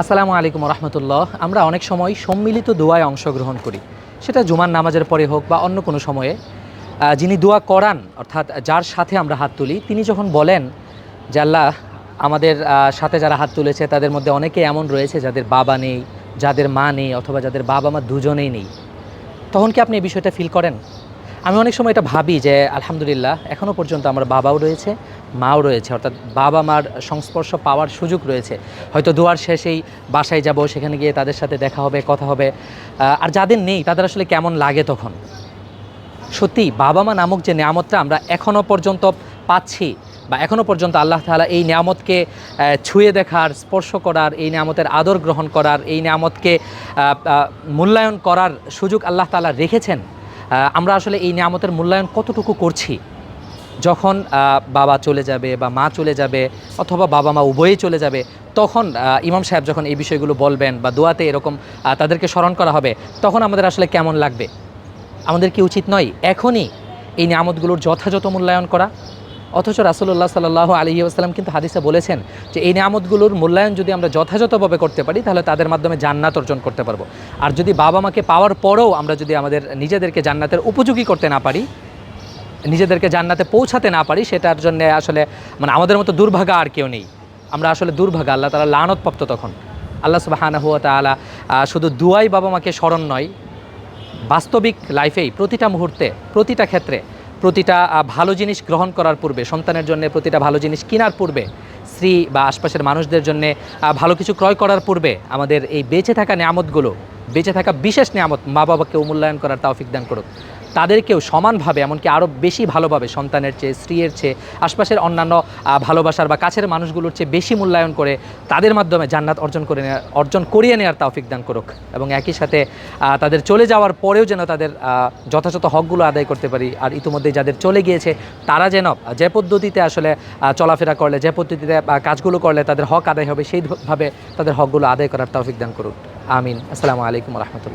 আসসালামু আলাইকুম রহমতুল্লাহ আমরা অনেক সময় সম্মিলিত দোয়ায় অংশগ্রহণ করি। সেটা জুমার নামাজের পরে হোক বা অন্য কোনো সময়ে যিনি দোয়া করান, অর্থাৎ যার সাথে আমরা হাত তুলি, তিনি যখন বলেন যে, আল্লাহ, আমাদের সাথে যারা হাত তুলেছে, তাদের মধ্যে অনেকে এমন রয়েছে যাদের বাবা নেই, যাদের মা নেই, অথবা যাদের বাবা মা দুজনেই নেই। তখন কি আপনি এই বিষয়টা ফিল করেন? আমি অনেক সময় এটা ভাবি যে, আলহামদুলিল্লাহ এখনও পর্যন্ত আমার বাবাও রয়েছে মাও রয়েছে, অর্থাৎ বাবা মার সংস্পর্শ পাওয়ার সুযোগ রয়েছে। হয়তো দুয়ার শেষেই বাসায় যাব, সেখানে গিয়ে তাদের সাথে দেখা হবে, কথা হবে। আর যাদের নেই, তাদের আসলে কেমন লাগে তখন? সত্যি, বাবা মা নামক যে নিয়ামতটা আমরা এখনও পর্যন্ত পাচ্ছি বা এখনও পর্যন্ত আল্লাহ তাআলা এই নিয়ামতকে ছুঁয়ে দেখার, স্পর্শ করার, এই নিয়ামতের আদর গ্রহণ করার, এই নিয়ামতকে মূল্যায়ন করার সুযোগ আল্লাহ তাআলা রেখেছেন। আমরা আসলে এই নিয়ামতের মূল্যায়ন কতটুকু করছি? যখন বাবা চলে যাবে বা মা চলে যাবে অথবা বাবা মা উভয়ই চলে যাবে, তখন ইমাম সাহেব যখন এই বিষয়গুলো বলবেন বা দোয়াতে এরকম তাদেরকে স্মরণ করা হবে, তখন আমাদের আসলে কেমন লাগবে? আমাদের কি উচিত নয় এখনই এই নিয়ামতগুলোর যথাযথ মূল্যায়ন করা? অথচ রাসুল্লাহ সাল্লাহ আলী আসসালাম কিন্তু হাদিসে বলেছেন যে এই নিয়ামতগুলোর মূল্যায়ন যদি আমরা যথাযথভাবে করতে পারি, তাহলে তাদের মাধ্যমে জান্নাত অর্জন করতে পারব। আর যদি বাবা মাকে পাওয়ার পরেও আমরা যদি আমাদের নিজেদেরকে জান্নাতের উপযোগী করতে না পারি নিজেদেরকে জান্নাতে পৌঁছাতে না পারি, সেটার জন্য আসলে মানে আমাদের মতো দুর্ভাগা আর কেউ নেই। আমরা আসলে দুর্ভাগা, আল্লাহ তারা লানতপ্রাপ্ত তখন। আল্লাহ সুবাহানা হুয়া তালা শুধু দুয়াই বাবা মাকে স্মরণ নয়, বাস্তবিক লাইফেই প্রতিটা মুহূর্তে, প্রতিটা ক্ষেত্রে, প্রতিটা ভালো জিনিস গ্রহণ করার পূর্বে, সন্তানের জন্য প্রতিটা ভালো জিনিস কেনার পূর্বে, স্ত্রী বা আশপাশের মানুষদের জন্য ভালো কিছু ক্রয় করার পূর্বে, আমাদের এই বেঁচে থাকা নিয়ামতগুলো, বেঁচে থাকা বিশেষ নিয়ামত মা বাবাকে মূল্যায়ন করার তৌফিক দান করুক। তাদেরকেও সমানভাবে, এমনকি আরও বেশি ভালোভাবে সন্তানের চেয়ে, স্ত্রীর চেয়ে, আশপাশের অন্যান্য ভালোবাসার বা কাছের মানুষগুলোর চেয়ে বেশি মূল্যায়ন করে তাদের মাধ্যমে জান্নাত অর্জন করে অর্জন করিয়ে নেওয়ার তৌফিক দান করুক। এবং একই সাথে তাদের চলে যাওয়ার পরেও যেন তাদের যথাযথ হকগুলো আদায় করতে পারি। আর ইতিমধ্যে যাদের চলে গিয়েছে, তারা যেন, যে পদ্ধতিতে আসলে চলাফেরা করলে, যে পদ্ধতিতে কাজগুলো করলে তাদের হক আদায় হবে, সেইভাবে তাদের হকগুলো আদায় করার তৌফিক দান করুক। আমিন। আসসালামু আলাইকুম রহমতুল্লাহ।